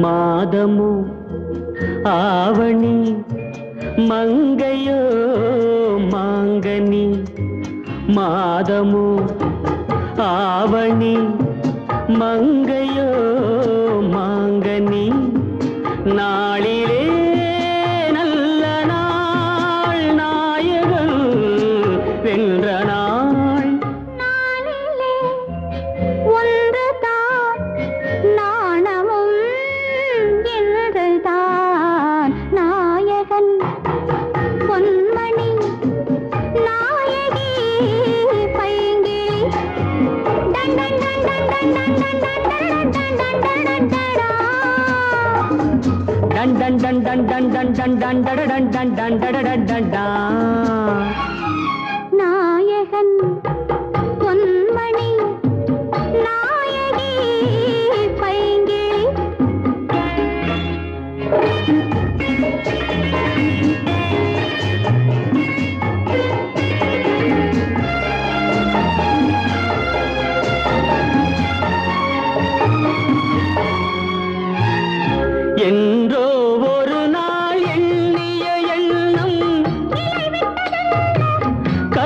மாதமோ ஆவணி மங்கையோ மாங்கனி மாதமோ ஆவணி மங்கையோ மாங்கனி நாளிலே நல்ல நாள் நாயகன் வென்ற டன் டன் டன் டன் டன் டன் டன் டன் டன் டன் டன் டன் டட டன் டன்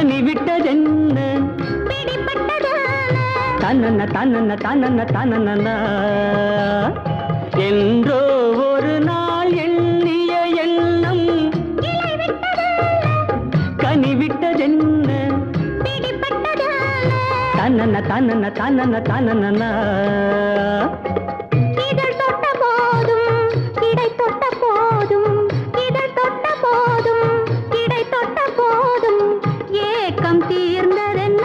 கனிவிட்டதென்ன தன்னன்ன தன்னன்ன தன்னன்ன தன்னன்ன. என்றோ ஒரு நாள் எண்ணிய எண்ணம் கனிவிட்டதென்ன? தன்னன்ன தன்னன்ன தன்னன்ன தன்னன்ன. ஏக்கம் தீர்ந்ததென்ன?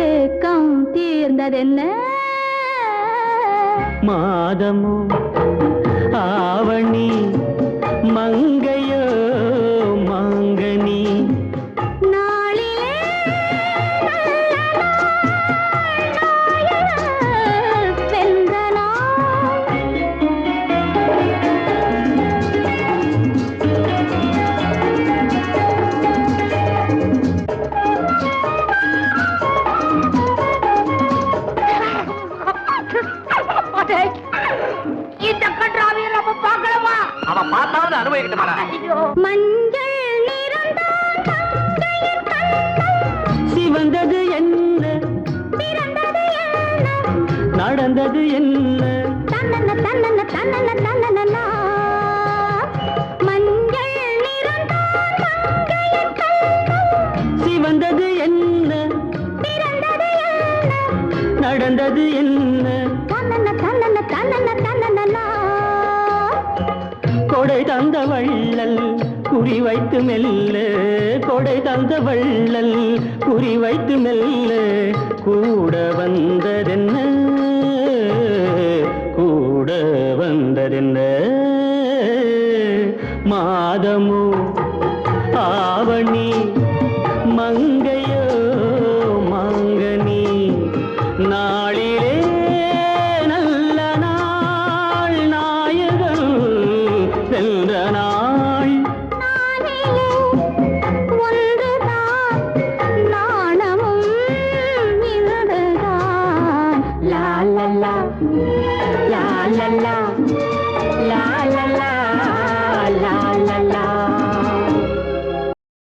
ஏக்கம் தீர்ந்ததென்ன? மாதமோ ஆவணி மங்க இந்த கன்றாவியை நம்ம பார்க்கலாமா அவன் பார்த்தாவது அனுபவிக்கட்டும் மஞ்சள் சிவந்தது என்ன? நடந்தது என்ன? நடந்தது என்ன? தந்த வள்ளல் குறி வைத்து மெல்ல. கொடை தந்த வள்ளல் குறி வைத்து மெல்ல. கூட வந்ததென்ன? கூட வந்ததென்ன? மாதமோ ஆவணி la la la